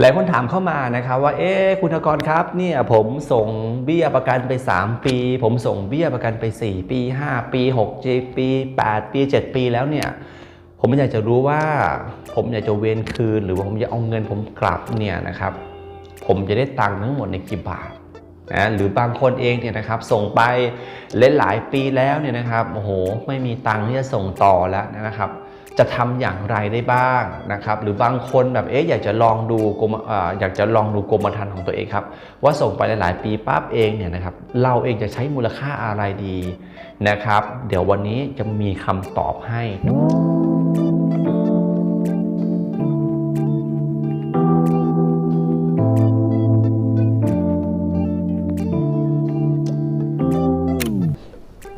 หลายคนถามเข้ามานะครับว่า เอ๊คุณธกรครับเนี่ยผมส่งเบี้ยประกันไป 3 ปี ผมส่งเบี้ยประกันไป 4 ปี 5 ปี6ปี 8 ปี 7 ปีแล้วเนี่ยผมอยากจะรู้ว่า ผมอยากจะเวนคืน หรือว่าผมจะเอาเงินผมกลับเนี่ยนะครับ ผมจะได้ตังค์ทั้งหมดในกี่บาทนะหรือบางคนเองเนี่ยนะครับส่งไปหลายปีแล้วเนี่ยนะครับโอ้โหไม่มีตังค์ที่จะส่งต่อแล้วนะครับ จะทำอย่างไรได้บ้างนะครับหรือบางคนแบบเอ๊ะอยากจะลองดูกรมอยากจะลองดูกรมธรรม์ของตัวเองครับ ว่าส่งไปหลาย ๆ ปีปั๊บเองเนี่ยนะครับเราเองจะใช้มูลค่าอะไรดีนะครับ เดี๋ยววันนี้จะมีคำตอบให้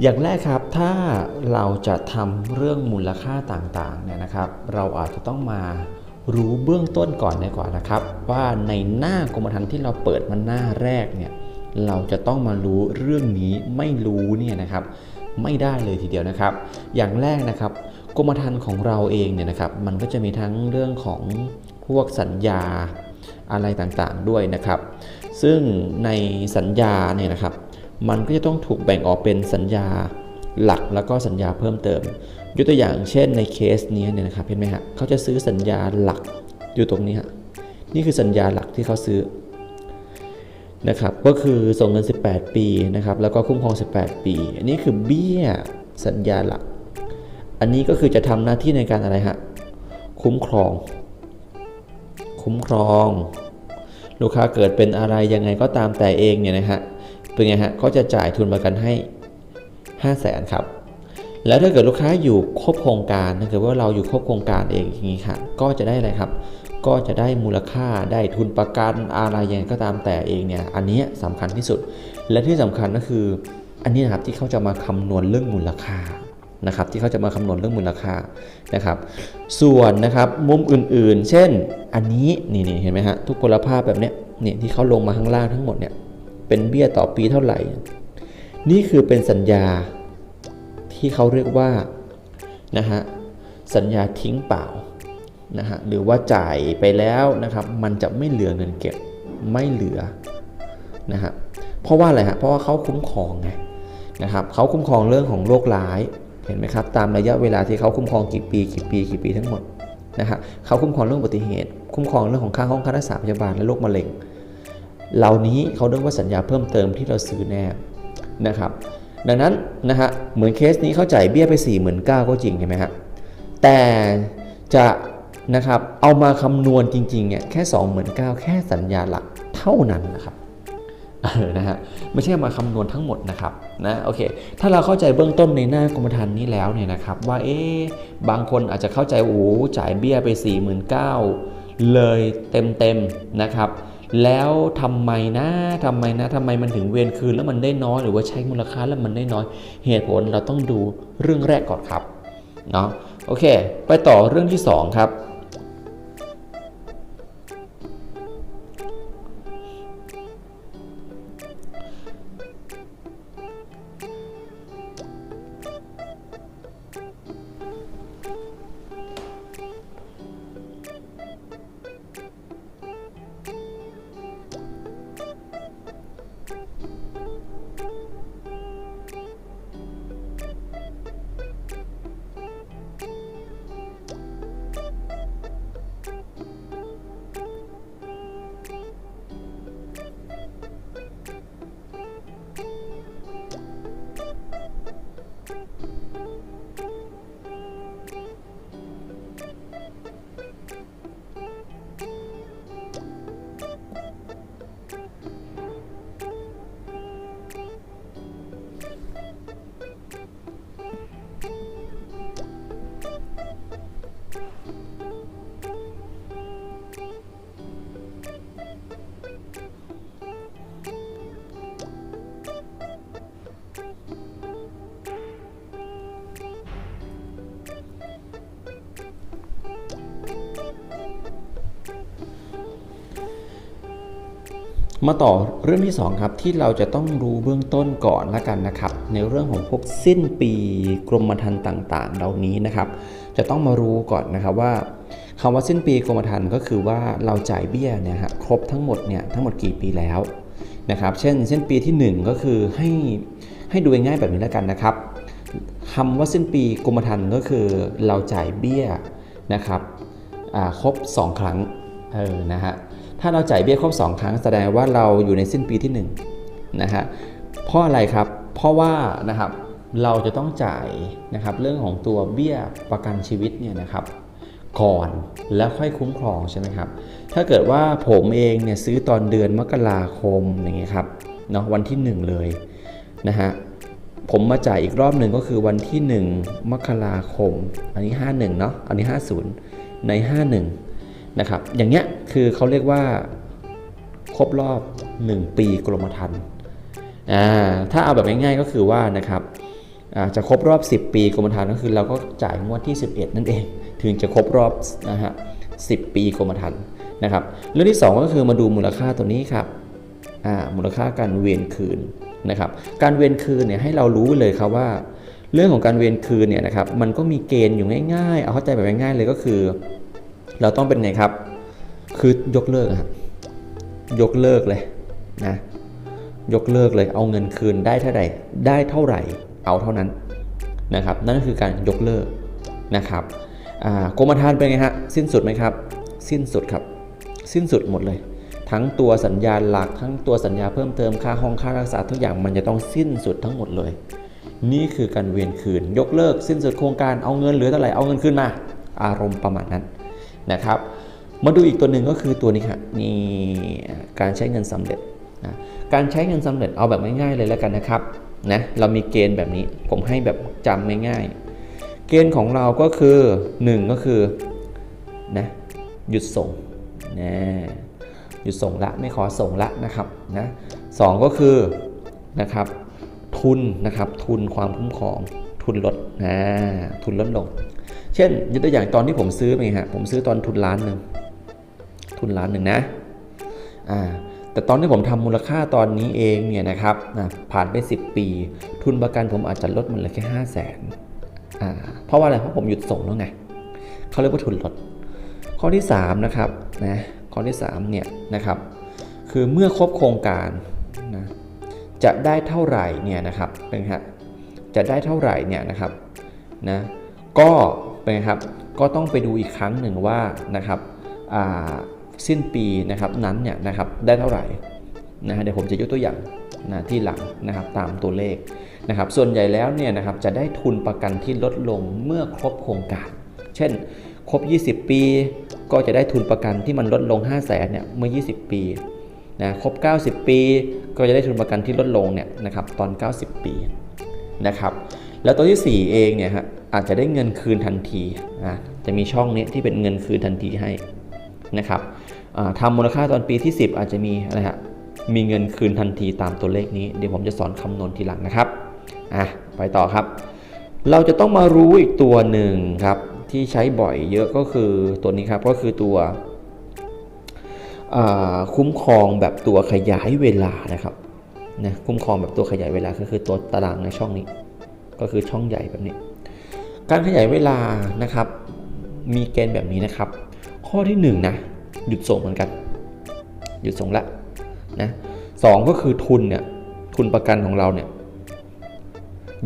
อย่างแรกครับถ้าเราจะทำเรื่องมูลค่าต่างๆเนี่ยนะครับ เราอาจจะต้องมารู้เบื้องต้นก่อนดีกว่านะครับ ว่าในหน้ากรมธรรม์ที่เราเปิดมาหน้าแรกเนี่ยเราจะต้องมารู้เรื่องนี้ไม่รู้เนี่ยนะครับ ไม่ได้เลยทีเดียวนะครับ อย่างแรกนะครับกรมธรรม์ของเราเองเนี่ยนะครับ มันก็จะมีทั้งเรื่องของพวกสัญญาอะไรต่างๆด้วยนะครับ ซึ่งในสัญญาเนี่ยนะครับ มันก็จะต้องถูกแบ่งออกเป็นสัญญาหลักแล้วก็สัญญาเพิ่มเติม ยกตัวอย่างเช่นในเคสนี้เนี่ยนะครับเห็นไหมฮะเขาจะซื้อสัญญาหลักอยู่ตรงนี้ฮะนี่คือสัญญาหลักที่เขาซื้อนะครับก็คือส่งเงิน 18 ปีนะครับแล้วก็คุ้มครอง 18 ปี อันนี้คือเบี้ยสัญญาหลัก อันนี้ก็คือจะทำหน้าที่ในการอะไรฮะคุ้มครอง คุ้มครอง ลูกค้าเกิดเป็นอะไรยังไงก็ตามแต่เองเนี่ยนะฮะ เป็นไงฮะก็จะจ่ายทุนประกันให้ 5 0 0แสนครับ แล้วถ้าเกิดลูกค้าอยู่ครบโครงการถ้าเกิดว่าเราอยู่ครบโครงการเองอย่างนี้ค่ะ ก็จะได้อะไรครับ ก็จะได้มูลค่าได้ทุนประกันอะไรยังไงก็ตามแต่เองเนี่ย อันนี้สำคัญที่สุด และที่สำคัญก็คือ อันนี้นะครับที่เขาจะมาคำนวณเรื่องมูลค่านะครับ ที่เขาจะมาคำนวณเรื่องมูลค่านะครับ ส่วนนะครับมุมอื่นๆ เช่น อันนี้นี่นี่เห็นไหมฮะทุกพลภาพแบบเนี้ยเนี่ยที่เขาลงมาข้างล่างทั้งหมดเนี่ย เป็นเบี้ยต่อปีเท่าไหร่ นี่คือเป็นสัญญาที่เขาเรียกว่านะฮะสัญญาทิ้งเปล่านะฮะหรือว่าจ่ายไปแล้วนะครับ มันจะไม่เหลือเงินเก็บไม่เหลือนะฮะเพราะว่าอะไรฮะเพราะว่าเขาคุ้มครองไงนะครับเขาคุ้มครองเรื่องของโรคร้ายเห็นไหมครับตามระยะเวลาที่เขาคุ้มครองกี่ปีกี่ปีกี่ปีทั้งหมดนะฮะเขาคุ้มครองเรื่องอุบัติเหตุ คุ้มครองเรื่องของค่าห้องค่ารักษาพยาบาลและโรคมะเร็ง เหล่านี้เขาเรียกว่าสัญญาเพิ่มเติมที่เราซื้อแน่นะครับ ดังนั้นนะฮะเหมือนเคสนี้เขาจ่ายเบี้ยไป4 9 0 0 0ก็จริงเห็นไหมฮะแต่จะนะครับเอามาคำนวณจริงๆเนี่ยแค่ 29,000แค่สัญญาหลักเท่านั้นนะครับออนะฮะไม่ใช่มาคำนวณทั้งหมดนะครับนะโอเค ถ้าเราเข้าใจเบื้องต้นในหน้ากรมธรรม์นี้แล้วเนี่ยนะครับ ว่าเอ๊ะบางคนอาจจะเข้าใจโอ้จ่ายเบี้ยไป 49,000เลยเต็มๆนะครับ แล้วทำไมนะทำไมนะทำไมมันถึงเวียนคืนแล้วมันได้น้อยหรือว่าใช้มูลค่าแล้วมันได้น้อย เหตุผลเราต้องดูเรื่องแรกก่อนครับเนาะโอเค ไปต่อเรื่องที่ 2 ครับ มาต่อเรื่องที่ 2 ครับ ที่เราจะต้องรู้เบื้องต้นก่อนละกันนะครับ ในเรื่องของพวกสิ้นปีกรมธรรม์ต่างๆ เหล่านี้นะครับ จะต้องมารู้ก่อนนะครับว่าคำว่าสิ้นปีกรมธรรม์ก็คือว่าเราจ่ายเบี้ยเนี่ยฮะครบทั้งหมดเนี่ยทั้งหมดกี่ปีแล้วนะครับ เช่นสิ้นปีที่ 1 ก็คือให้ให้ดูง่ายๆแบบนี้ล้วกันนะครับคำว่าสิ้นปีกรมธรรม์ก็คือเราจ่ายเบี้ยนะครับครบ 2 ครั้งเออนะฮะ ถ้าเราจ่ายเบี้ยครบ 2 ครั้งแสดงว่าเราอยู่ในสิ้นปีที่1นะฮะเพราะอะไรครับ เพราะว่านะครับเราจะต้องจ่ายนะครับเรื่องของตัวเบี้ยประกันชีวิตเนี่ยนะครับก่อนแล้วค่อยคุ้มครองใช่ไหมครับ ถ้าเกิดว่าผมเองเนี่ยซื้อตอนเดือนมกราคมอย่างเงี้ยครับเนาะวันที่ 1 เลยนะฮะผมมาจ่ายอีกรอบหนึ่งก็คือวันที่ 1 มกราคม อันนี้ 51เนาะอันนี้ 50 ใน 51 นะครับ อย่างเงี้ยคือเขาเรียกว่าครบรอบ 1 ปีกรมธรรม์อ่าถ้าเอาแบบง่ายๆก็คือว่านะครับอ่าจะครบรอบ 10 ปีกรมธรรม์ก็คือเราก็จ่ายงวดที่ 11 นั่นเอง ถึงจะครบรอบนะฮะ10ปีกรมธรรม์นะครับเรื่องที่ 2 ก็คือมาดูมูลค่าตัวนี้ครับอ่ามูลค่าการเวียนคืนนะครับการเวียนคืนเนี่ยให้เรารู้เลยครับว่า เรื่องของการเวียนคืนเนี่ยนะครับมันก็มีเกณฑ์อยู่ง่ายๆ เอาเข้าใจแบบง่ายๆเลยก็คือ เราต้องเป็นไงครับ คือยกเลิกครับยกเลิกเลยนะยกเลิกเลยเอาเงินคืนได้เท่าไหร่ได้เท่าไหร่ เอาเท่านั้นนะครับ นั่นคือการยกเลิกนะครับกรมธรรม์เป็นไงฮะสิ้นสุดไหมครับ สิ้นสุดครับ สิ้นสุดหมดเลย ทั้งตัวสัญญาหลัก ทั้งตัวสัญญาเพิ่มเติมค่าห้องค่ารักษาทุกอย่างมันจะต้องสิ้นสุดทั้งหมดเลย นี่คือการเวียนคืน ยกเลิกสิ้นสุดโครงการเอาเงินเหลือเท่าไหร่เอาเงินคืนมา อารมณ์ประมาณนั้น นะครับ มาดูอีกตัวหนึ่งก็คือตัวนี้ครับนี่การใช้เงินสำเร็จนะการใช้เงินสำเร็จเอาแบบง่ายๆเลยแล้วกันนะครับนะเรามีเกณฑ์แบบนี้ผมให้แบบจำง่ายๆ เกณฑ์ของเราก็คือ 1 ก็คือนะหยุดส่งนะหยุดส่งละไม่ขอส่งละนะครับนะสองก็คือนะครับทุนนะครับทุนความคุ้มครองทุนลดนะทุนลดลง เช่นยกตัวอย่างตอนที่ผมซื้อไปฮะผมซื้อตอนทุนล้านหนึ่งทุนล้านหนึ่งนะอ่าแต่ตอนที่ผมทำมูลค่าตอนนี้เองเนี่ยนะครับนะผ่านไป 10 ปี ทุนประกันผมอาจจะลดมันเหลือแค่ห้าแสนอ่าเพราะว่าอะไรเพราะผมหยุดส่งแล้วไงเขาเรียกว่าทุนลด ข้อที่3นะครับนะข้อที่3เนี่ยนะครับคือเมื่อครบโครงการนะจะได้เท่าไหร่เนี่ยนะครับเป็นครับจะได้เท่าไหร่เนี่ยนะครับนะก็ นไงครับก็ต้องไปดูอีกครั้งหนึ่งว่านะครับสิ้นปีนะครับนั้นเนี่ยนะครับได้เท่าไหร่นะฮะเดี๋ยวผมจะยกตัวอย่างนะที่หลังนะครับตามตัวเลขนะครับส่วนใหญ่แล้วเนี่ยนะครับจะได้ทุนประกันที่ลดลงเมื่อครบโครงการ เช่นครบ 20 ปี ก็จะได้ทุนประกันที่มันลดลง 5 0 0แสนเนี่ยเมื่อ 20 ปีนะครบ 90 ปี ก็จะได้ทุนประกันที่ลดลงเนี่ยนะครับตอน 90 ปีนะครับแล้วตัวที่ 4 เองเนี่ยฮะ อาจจะได้เงินคืนทันทีอะจะมีช่องนี้ที่เป็นเงินคืนทันทีให้นะครับทำมูลค่าตอนปีที่ 10 อาจจะมีอะไรฮะมีเงินคืนทันทีตามตัวเลขนี้ เดี๋ยวผมจะสอนคำนวณทีหลังนะครับอะไปต่อครับ เราจะต้องมารู้อีกตัวหนึ่งครับที่ใช้บ่อยเยอะก็คือตัวนี้ครับก็คือตัวคุ้มครองแบบตัวขยายเวลานะครับนะคุ้มครองแบบตัวขยายเวลาก็คือตัวตารางในช่องนี้ ก็คือช่องใหญ่แบบนี้ การขยายเวลานะครับ มีเกณฑ์แบบนี้นะครับ ข้อที่1นนะหยุดส่งเหมือนกัน หยุดส่งละนะสก็คือทุนเนี่ยทุนประกันของเราเนี่ย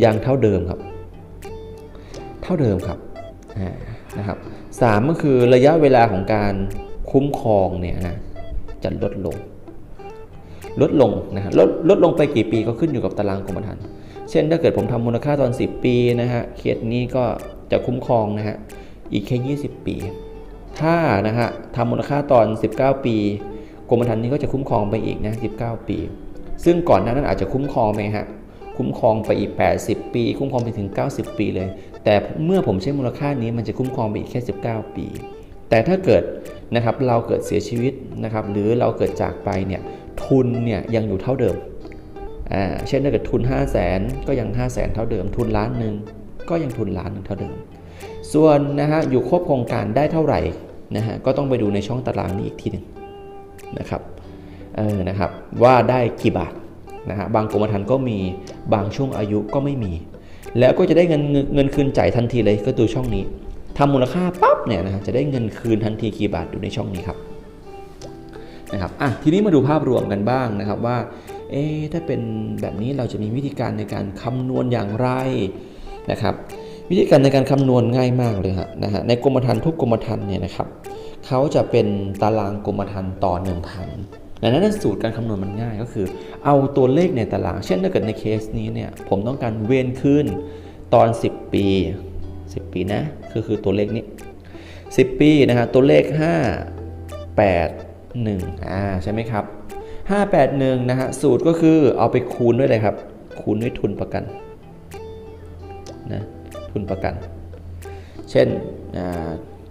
ยังเท่าเดิมครับ เท่าเดิมครับนะครับสามก็คือระยะเวลาของการคุ้มครองเนี่ยนะจะลดลง ลดลงนะฮะลดลดลงไปกี่ปีก็ขึ้นอยู่กับตารางกรมธรรม์ เช่นถ้าเกิดผมทำมูลค่าตอน 10 ปีนะฮะเคสนี้ก็จะคุ้มครองนะฮะอีกแค่ 20 ปี ถ้านะฮะทำมูลค่าตอน 19 ปีกรมธรรม์นี้ก็จะคุ้มครองไปอีกนะ19 ปี ซึ่งก่อนหน้านั้นอาจจะคุ้มครองไปฮะคุ้มครองไปอีก 80 ปี คุ้มครองไปถึง 90 ปีเลย แต่เมื่อผมใช้มูลค่านี้มันจะคุ้มครองไปอีกแค่ 19 ปี แต่ถ้าเกิดนะครับเราเกิดเสียชีวิตนะครับหรือเราเกิดจากไปเนี่ยทุนเนี่ยยังอยู่เท่าเดิม เช่นถ้าเกิดทุน 5 0 0แสนก็ยัง 5 0 0แสนเท่าเดิม ทุนล้านหนึ่งก็ยังทุนล้านหนึ่งเท่าเดิม ส่วนนะฮะอยู่ครบโครงการได้เท่าไหร่นะฮะก็ต้องไปดูในช่องตารางนี้อีกทีหนึ่งนะครับเออนะครับว่าได้กี่บาทนะฮะบางกรมธรรม์ก็มีบางช่วงอายุก็ไม่มี แล้วก็จะได้เงินเงินคืนจ่ายทันทีเลยก็ดูช่องนี้ทำมูลค่าปั๊บเนี่ยนะฮะจะได้เงินคืนทันทีกี่บาทดูในช่องนี้ครับนะครับอะทีนี้มาดูภาพรวมกันบ้างนะครับว่า เอ๊ถ้าเป็นแบบนี้เราจะมีวิธีการในการคำนวณอย่างไรนะครับ วิธีการในการคำนวณง่ายมากเลยฮะนะฮะในกรมธรรม์ทุกกรมธรรม์เนี่ยนะครับเขาจะเป็นตารางกรมธรรม์ต่อ1,000ดังนั้นสูตรการคำนวณมันง่ายก็คือ เอาตัวเลขในตาราง เช่นถ้าเกิดในเคสนี้เนี่ยผมต้องการเวนขึ้นตอน 10 ปี 10 ปีนะคือคือตัวเลขนี้ 10 ปีนะฮะตัวเลข 5 8 1อ่าใช่ไหมครับ 581 นะฮะ สูตรก็คือเอาไปคูณด้วยเลยครับ คูณด้วยทุนประกันนะทุนประกัน เช่น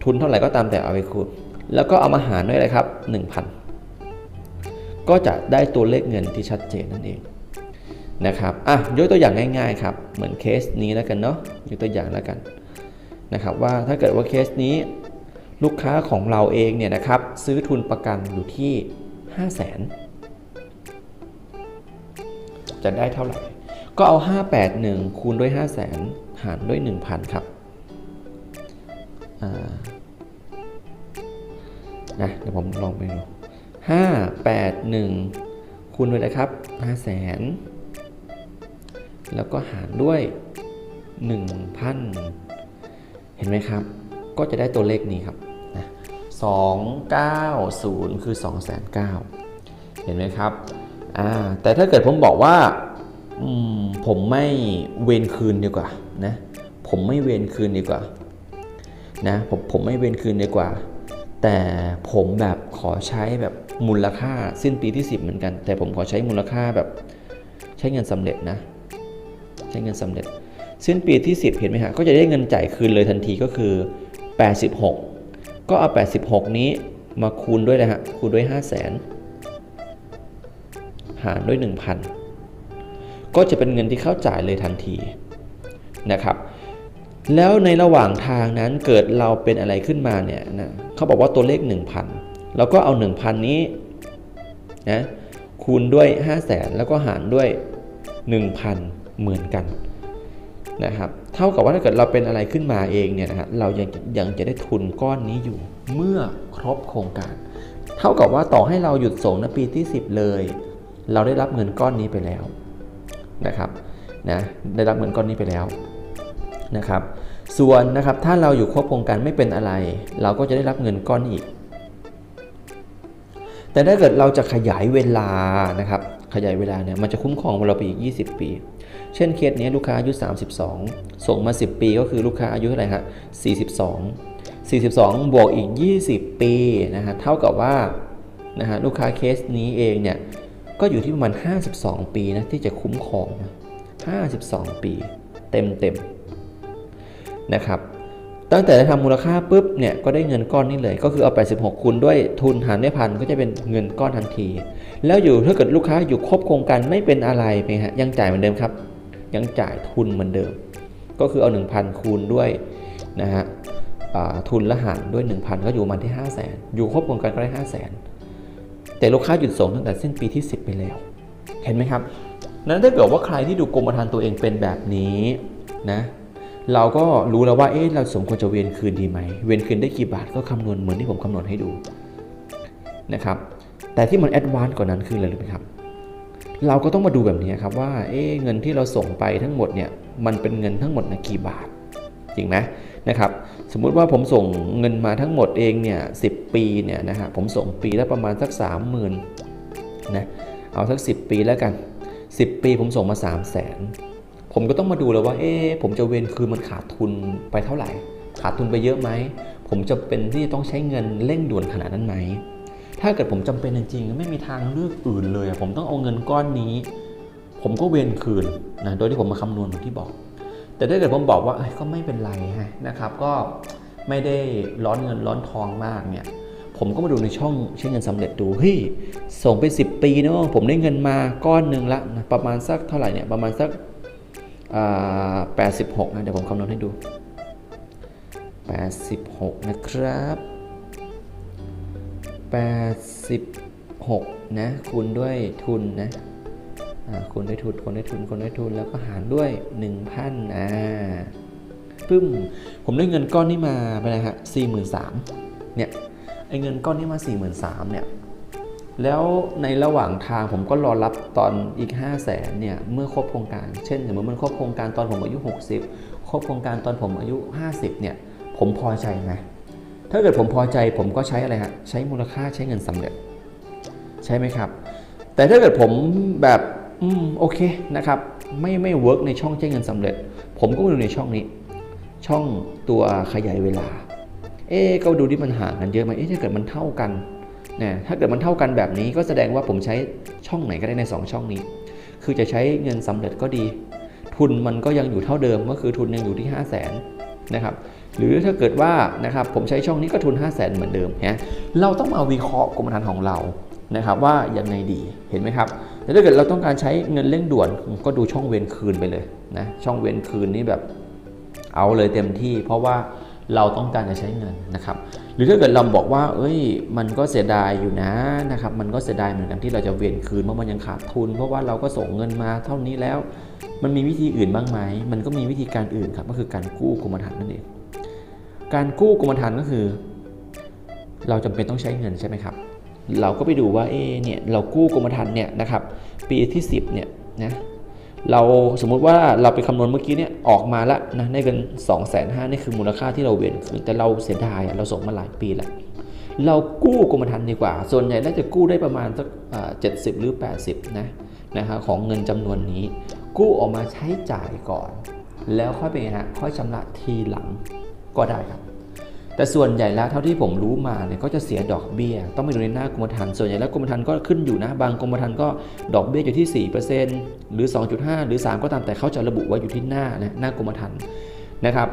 ทุนเท่าไหร่ก็ตามแต่เอาไปคูณ แล้วก็เอามาหารด้วยเลยครับ 1,000 ก็จะได้ตัวเลขเงินที่ชัดเจนนั่นเองนะครับอะยกตัวอย่างง่ายๆครับ เหมือนเคสนี้แล้วกันเนาะยกตัวอย่างแล้วกันนะครับว่าถ้าเกิดว่าเคสนี้ลูกค้าของเราเองเนี่ยนะครับซื้อทุนประกันอยู่ที่ 5 0 0 0 0น จะได้เท่าไหร่ ก็เอา 581 คูณด้วย 5 0 0 0 0 0 หารด้วย 1,000 ครับนะเดี๋ยวผมลองไปดู 581 คูณด้วยนะครับ 5 0 0 0 0 แล้วก็หารด้วย 1,000 เห็นไหมครับ ก็จะได้ตัวเลขนี้ครับ290 คือ 209,000เห็นไหมครับ อ่าแต่ถ้าเกิดผมบอกว่าผมไม่เวนคืนดีกว่านะผมไม่เวนคืนดีกว่านะผมผมไม่เวนคืนดีกว่า แต่ผมแบบขอใช้แบบมูลค่าสิ้นปีที่ 10 เหมือนกัน แต่ผมขอใช้มูลค่าแบบใช้เงินสำเร็จนะ ใช้เงินสำเร็จ สิ้นปีที่ 10 เห็นไหมฮะก็จะได้เงินจ่ายคืนเลยทันทีก็คือ 86 ก็เอา 86 นี้มาคูณด้วยนะฮะคูณด้วย 5 0 0 0 0 0 หารด้วย 1,000 ก็จะเป็นเงินที่เข้าจ่ายเลยทันทีนะครับ แล้วในระหว่างทางนั้นเกิดเราเป็นอะไรขึ้นมาเนี่ยนะเขาบอกว่าตัวเลข 1,000เราก็เอา 1,000 นี้นะคูณด้วย 5 0 0แสนแล้วก็หารด้วย 1,000 เหมือนกันนะครับเท่ากับว่าถ้าเกิดเราเป็นอะไรขึ้นมาเองเนี่ยนะฮะเรายังยังจะได้ทุนก้อนนี้อยู่เมื่อครบโครงการ เท่ากับว่าต่อให้เราหยุดส่งนปีที่ 10 เลย เราได้รับเงินก้อนนี้ไปแล้วนะครับนะได้รับเงินก้อนนี้ไปแล้วนะครับส่วนนะครับถ้าเราอยู่ครบโครงการไม่เป็นอะไร เราก็จะได้รับเงินก้อนนี้อีก แต่ถ้าเกิดเราจะขยายเวลานะครับขยายเวลาเนี่ยมันจะคุ้มครองเราไปอีก 20 ปี เช่นเคสนี้ลูกค้าอายุ 32 ส่งมา 10 ปีก็คือลูกค้าอายุเท่าไหร่ครับ42 42 บวกอีก 20 ปีนะฮะเท่ากับว่านะฮะลูกค้าเคสนี้เองเนี่ย ก็อยู่ที่ประมาณ 52 ปีนะที่จะคุ้มครองนะ52 ปีเต็มเต็มนะครับ ตั้งแต่ได้ทำมูลค่าปุ๊บเนี่ยก็ได้เงินก้อนนี้เลย ก็คือเอา 86คูณด้วยทุนหารด้วยพันก็จะเป็นเงินก้อนทันที แล้วอยู่ถ้าเกิดลูกค้าอยู่ครบโครงการไม่เป็นอะไรไปฮะยังจ่ายเหมือนเดิมครับ ยังจ่ายทุนเหมือนเดิม ก็คือเอา 1,000 คูณด้วยนะฮะทุนละหารด้วย 1,000 ก็อยู่ประมาณที่ 5 0 0 0 0นอยู่ครบโครงการก็ได้ 5 0 0 0 0น แต่ลูกค้าหยุดส่งตั้งแต่สิ้นปีที่ 10 ไปแล้ว เห็นไหมครับ นั้นถ้าเกิดว่าใครที่ดูกรมธรรม์ตัวเองเป็นแบบนี้นะเราก็รู้แล้วว่าเอ๊ะเราสมควรจะเวียนคืนดีไหม เวียนคืนได้กี่บาทก็คำนวณเหมือนที่ผมคำนวณให้ดูนะครับแต่ที่มันแอดวานซ์กว่านั้นคืออะไรรู้ไหมครับ เราก็ต้องมาดูแบบนี้ครับว่าเอ๊ะเงินที่เราส่งไปทั้งหมดเนี่ยมันเป็นเงินทั้งหมดนะกี่บาท จริงไหมนะครับ สมมุติว่าผมส่งเงินมาทั้งหมดเองเนี่ยสิปีเนี่ยนะฮะผมส่งปีละประมาณสัก 30,000นะเอาสัก 10 ปีแล้วกัน 10 ปีผมส่งมา 3 0 0 0 0นผมก็ต้องมาดูแล้วว่า เอ๊ผมจะเวนคืนมันขาดทุนไปเท่าไหร่ ขาดทุนไปเยอะไหม ผมจะเป็นที่ต้องใช้เงินเร่งด่วนขนาดนั้นไหม ถ้าเกิดผมจำเป็นจริงๆ ไม่มีทางเลือกอื่นเลย ผมต้องเอาเงินก้อนนี้ ผมก็เวนคืนนะ โดยที่ผมมาคำนวณเหมือนที่บอก แต่ถ้าเกิดผมบอกว่าก็ไม่เป็นไรนะครับก็ไม่ได้ร้อนเงินร้อนทองมากเนี่ยผมก็มาดูในช่องใช้เงินสำเร็จดูเฮ้ยส่งไป 10 ปีนะผมได้เงินมาก้อนหนึ่งละนะประมาณสักเท่าไหร่เนี่ยประมาณสักแปดสิบหกนะเดี๋ยวผมคำนวณให้ดู 86 นะครับ 86 นะคูณด้วยทุนนะ คูณด้ทุนคูณด้ทุนคูณด้ทุนแล้วก็หารด้วย 1,000อ่าปึ้มผมได้เงินก้อนนี้มาไปนะฮะสี่หมื่นสามเนี่ยไอ้เงินก้อนนี้มา4 3 0 0 0เนี่ยแล้วในระหว่างทางผมก็รอรับตอนอีก 5 0 0แสนเนี่ยเมื่อครบโครงการ เช่นสมมติมันครบโครงการตอนผมอายุ 60 ครบโครงการตอนผมอายุ 50เนี่ยผมพอใจไหมถ้าเกิดผมพอใจผมก็ใช้อะไรฮะใช้มูลค่าใช้เงินสำเร็จ ใช่ไหมครับ แต่ถ้าเกิดผมแบบ อืมโอเคนะครับ ไม่ไม่เวิร์กในช่องใช้งเงินสำเร็จ ผมก็มาดูในช่องนี้ ช่องตัวขยายเวลา เอ๊ก็ดูที่มันห่างกันเยอะไหมเอ๊ะถ้าเกิดมันเท่ากันเนี่ยถ้าเกิดมันเท่ากันแบบนี้ก็แสดงว่าผมใช้ช่องไหนก็ได้ใน 2 ช่องนี้ คือจะใช้เงินสำเร็จก็ดี ทุนมันก็ยังอยู่เท่าเดิมก็คือทุนยังอยู่ที่ 5 0 0แสนนะครับหรือถ้าเกิดว่านะครับผมใช้ช่องนี้ก็ทุน 5 0 0แสนเหมือนเดิมฮะเราต้องมาวิเคราะห์กรมธรรม์ของเรานะครับว่ายังไงดีเห็นไหมครับ แต่ถ้าเกิดเราต้องการใช้เงินเร่งด่วนก็ดูช่องเวนคืนไปเลยนะช่องเวนคืนนี่แบบเอาเลยเต็มที่ เพราะว่าเราต้องการจะใช้เงินนะครับ หรือถ้าเกิดเราบอกว่า เอ้ย มันก็เสียดายอยู่นะนะครับ มันก็เสียดายเหมือนกันที่เราจะเวียนคืนเพราะมันยังขาดทุน เพราะว่าเราก็ส่งเงินมาเท่านี้แล้ว มันมีวิธีอื่นบ้างไหมมันก็มีวิธีการอื่นครับ ก็คือการกู้กรมธรรม์นั่นเอง การกู้กรมธรรม์ก็คือ เราจำเป็นต้องใช้เงินใช่ไหมครับ เราก็ไปดูว่าเอเนี่ยเรากู้กรมธรรม์เนี่ยนะครับปีที่ 10เนี่ยนะเราสมมุติว่าเราไปคำนวณเมื่อกี้เนี่ยออกมาล้วนะได้เงิน2องแสนห้านี่คือมูลค่าที่เราเวียนคืนแต่เราเสียดายเราส่งมาหลายปีแล้วเรากู้กรมธรรม์ดีกว่า ส่วนใหญ่น่าจะกู้ได้ประมาณสักเจ็ดสิบหรือ 80นะนะฮะของเงินจำนวนนี้ กู้ออกมาใช้จ่ายก่อน แล้วค่อยไปนไงฮะค่อยชำระทีหลังก็ได้ครับ แต่ส่วนใหญ่แล้วเท่าที่ผมรู้มาเนี่ยก็จะเสียดอกเบี้ย ต้องไปดูในหน้ากรมธรรม์ส่วนใหญ่แล้วกรมธรรม์ก็ขึ้นอยู่นะ บางกรมธรรม์ก็ดอกเบี้ยอยู่ที่ 4%หรือ 2.5 หรือ 3 ก็ตามแต่เขาจะระบุไว้อยู่ที่หน้านะหน้ากรมธรรม์นะครับ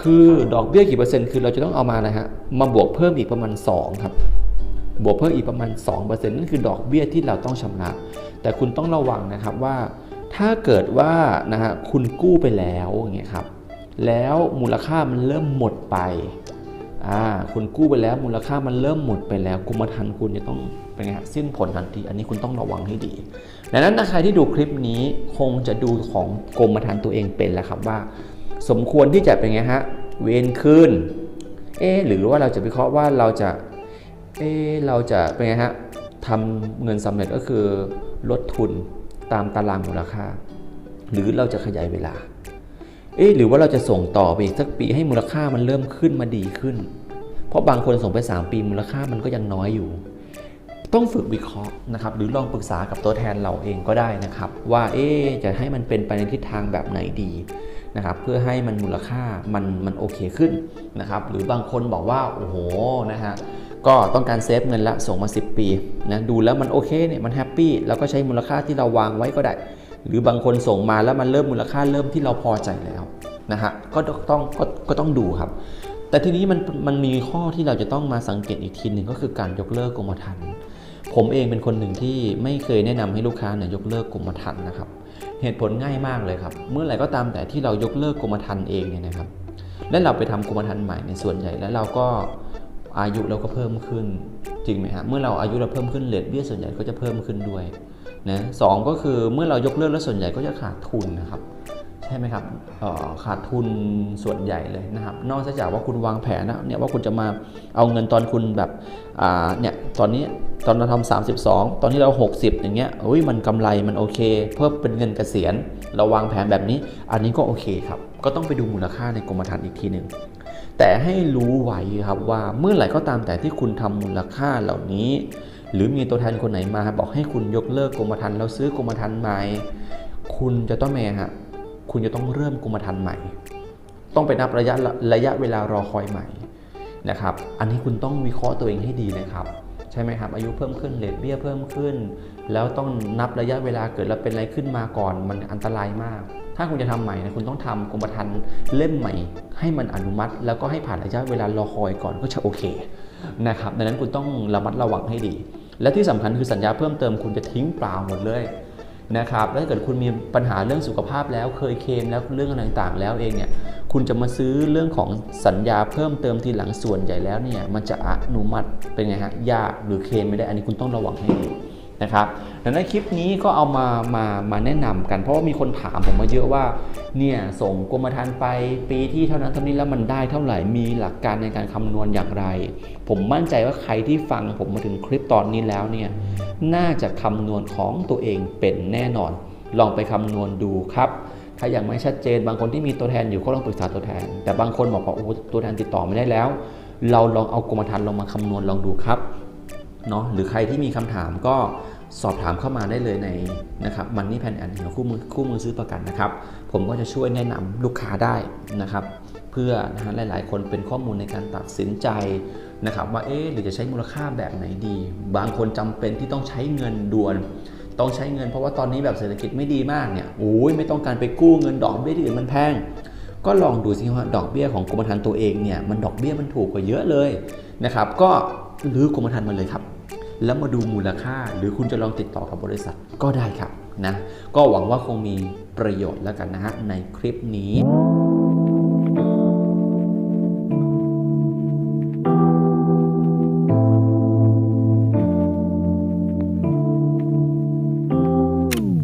คือดอกเบี้ยกี่เปอร์เซ็นต์คือเราจะต้องเอามานะฮะมาบวกเพิ่มอีกประมาณ 2 ครับ บวกเพิ่มอีกประมาณ 2%นั่นคือดอกเบี้ยที่เราต้องชำระ แต่คุณต้องระวังนะครับว่า ถ้าเกิดว่านะฮะคุณกู้ไปแล้วอย่างเงี้ยครับแล้วมูลค่ามันเริ่มหมดไป อ่าคุณกู้ไปแล้วมูลค่ามันเริ่มหมดไปแล้วกรมธรรม์คุณจะต้องเป็นไงฮะสิ้นผลทันที อันนี้คุณต้องระวังให้ดีดังนั้นใครที่ดูคลิปนี้คงจะดูของกรมธรรม์ตัวเองเป็นแล้วครับว่า สมควรที่จะเป็นไงฮะเวนคืนเอ๊หรือว่าเราจะวิเคราะห์ว่าเราจะเอ๊เราจะเป็นไงฮะทำเงินสำเร็จก็คือลดทุนตามตารางมูลค่า หรือเราจะขยายเวลา เอ๊ะหรือว่าเราจะส่งต่อไปอีกสักปีให้มูลค่ามันเริ่มขึ้นมาดีขึ้น เพราะบางคนส่งไป 3 ปีมูลค่ามันก็ยังน้อยอยู่ ต้องฝึกวิเคราะห์นะครับ หรือลองปรึกษากับตัวแทนเราเองก็ได้นะครับ ว่าเอ๊จะให้มันเป็นไปในทิศทางแบบไหนดีนะครับเพื่อให้มันมูลค่ามันมันโอเคขึ้นนะครับ หรือบางคนบอกว่าโอ้โหนะฮะก็ต้องการเซฟเงินละส่งมา 10 ปีนะดูแล้วมันโอเคเนี่ยมันแฮปปี้แล้วก็ใช้มูลค่าที่เราวางไว้ก็ได้ หรือบางคนส่งมาแล้วมันเริ่มมูลค่าเริ่มที่เราพอใจแล้วนะฮะก็ต้องก็ก็ต้องดูครับ แต่ทีนี้มันมันมีข้อที่เราจะต้องมาสังเกตอีกทีหนึ่งก็คือการยกเลิกกรมธรรม์ผมเองเป็นคนหนึ่งที่ไม่เคยแนะนำให้ลูกค้าเนี่ยยกเลิกกรมธรรม์นะครับ เหตุผลง่ายมากเลยครับ เมื่อไหร่ก็ตามแต่ที่เรายกเลิกกรมธรรม์เองเนี่ยนะครับ และเราไปทำกรมธรรม์ใหม่ในส่วนใหญ่แล้วเราก็อายุเราก็เพิ่มขึ้นจริงไหมฮะเมื่อเราอายุเราเพิ่มขึ้นเลทเบี้ยส่วนใหญ่ก็จะเพิ่มขึ้นด้วย นะสองก็คือเมื่อเรายกเลิกแล้วส่วนใหญ่ก็จะขาดทุนนะครับใช่ไหมครับขาดทุนส่วนใหญ่เลยนะครับ นอกจากว่าคุณวางแผนนะเนี่ยว่าคุณจะมาเอาเงินตอนคุณแบบเนี่ยตอนนี้ตอนเราทำ32ตอนที่เรา 60 อย่างเงี้ยอุ้ยมันกำไรมันโอเค เพิ่มเป็นเงินเกษียณ เราวางแผนแบบนี้ อันนี้ก็โอเคครับ ก็ต้องไปดูมูลค่าในกรมธรรม์อีกทีหนึ่งแต่ให้รู้ไว้ครับว่าเมื่อไหร่ก็ตามแต่ที่คุณทำมูลค่าเหล่านี้ หรือมีตัวแทนคนไหนมาบอกให้คุณยกเลิกกรมธรรม์แล้วซื้อกรมธรรม์ใหม่คุณจะต้องแม่ฮะคุณจะต้องเริ่มกรมธรรม์ใหม่ ต้องไปนับระยะระยะเวลารอคอยใหม่นะครับอันนี้คุณต้องวิเคราะห์ตัวเองให้ดีนะครับใช่ไหมครับอายุเพิ่มขึ้นเลทเบี้ยเพิ่มขึ้น แล้วต้องนับระยะเวลาเกิดแล้วเป็นอะไรขึ้นมาก่อนมันอันตรายมาก ถ้าคุณจะทำใหม่นะคุณต้องทำกรมธรรม์เล่มใหม่ ให้มันอนุมัติ แล้วก็ให้ผ่านระยะเวลารอคอยก่อนก็จะโอเคนะครับดังนั้นคุณต้องระมัดระวังให้ดี และที่สำคัญคือสัญญาเพิ่มเติมคุณจะทิ้งเปล่าหมดเลยนะครับแล้วถ้าเกิดคุณมีปัญหาเรื่องสุขภาพแล้วเคยเคมแล้วเรื่องอะไรต่างๆ แล้วเองเนี่ยคุณจะมาซื้อเรื่องของสัญญาเพิ่มเติมทีหลังส่วนใหญ่แล้วเนี่ยมันจะอนุมัติเป็นไงฮะยากหรือเคมไม่ได้อันนี้คุณต้องระวังให้ดี นะครับดังนั้นคลิปนี้ก็เอามามามาแนะนำกัน เพราะว่ามีคนถามผมมาเยอะว่าเนี่ยส่งกรมธรรม์ไปปีที่เท่านั้นเท่านี้แล้วมันได้เท่าไหร่มีหลักการในการคำนวณอย่างไร ผมมั่นใจว่าใครที่ฟังผมมาถึงคลิปตอนนี้แล้วเนี่ยน่าจะคำนวณของตัวเองเป็นแน่นอน ลองไปคำนวณดูครับถ้ายังไม่ชัดเจนบางคนที่มีตัวแทนอยู่ก็ลองปรึกษาตัวแทน แต่บางคนบอกว่าโอ้ตัวแทนติดต่อไม่ได้แล้ว เราลองเอากรมธรรม์ลองมาคำนวณลองดูครับเนาะหรือใครที่มีคำถามก็ สอบถามเข้ามาได้เลยในนะครับมันนี่แพนแอนคู่มือคู่มือซื้อประกันนะครับ ผมก็จะช่วยแนะนำลูกค้าได้นะครับ เพื่อนะฮะหลาย ๆ คนเป็นข้อมูลในการตัดสินใจนะครับว่าเอ๊ะหรือจะใช้มูลค่าแบบไหนดี บางคนจำเป็นที่ต้องใช้เงินด่วน ต้องใช้เงินเพราะว่าตอนนี้แบบเศรษฐกิจไม่ดีมากเนี่ยโอ้ยไม่ต้องการไปกู้เงินดอกเบี้ยที่อื่นมันแพงก็ลองดูสิว่าดอกเบี้ยของกรมธรรม์ตัวเองเนี่ยมันดอกเบี้ยมันถูกกว่าเยอะเลยนะครับ ก็รื้อกรมธรรม์มาเลยครับ แล้วมาดูมูลค่า หรือคุณจะลองติดต่อกับบริษัทก็ได้ครับนะก็หวังว่าคงมีประโยชน์แล้วกันนะฮะในคลิปนี้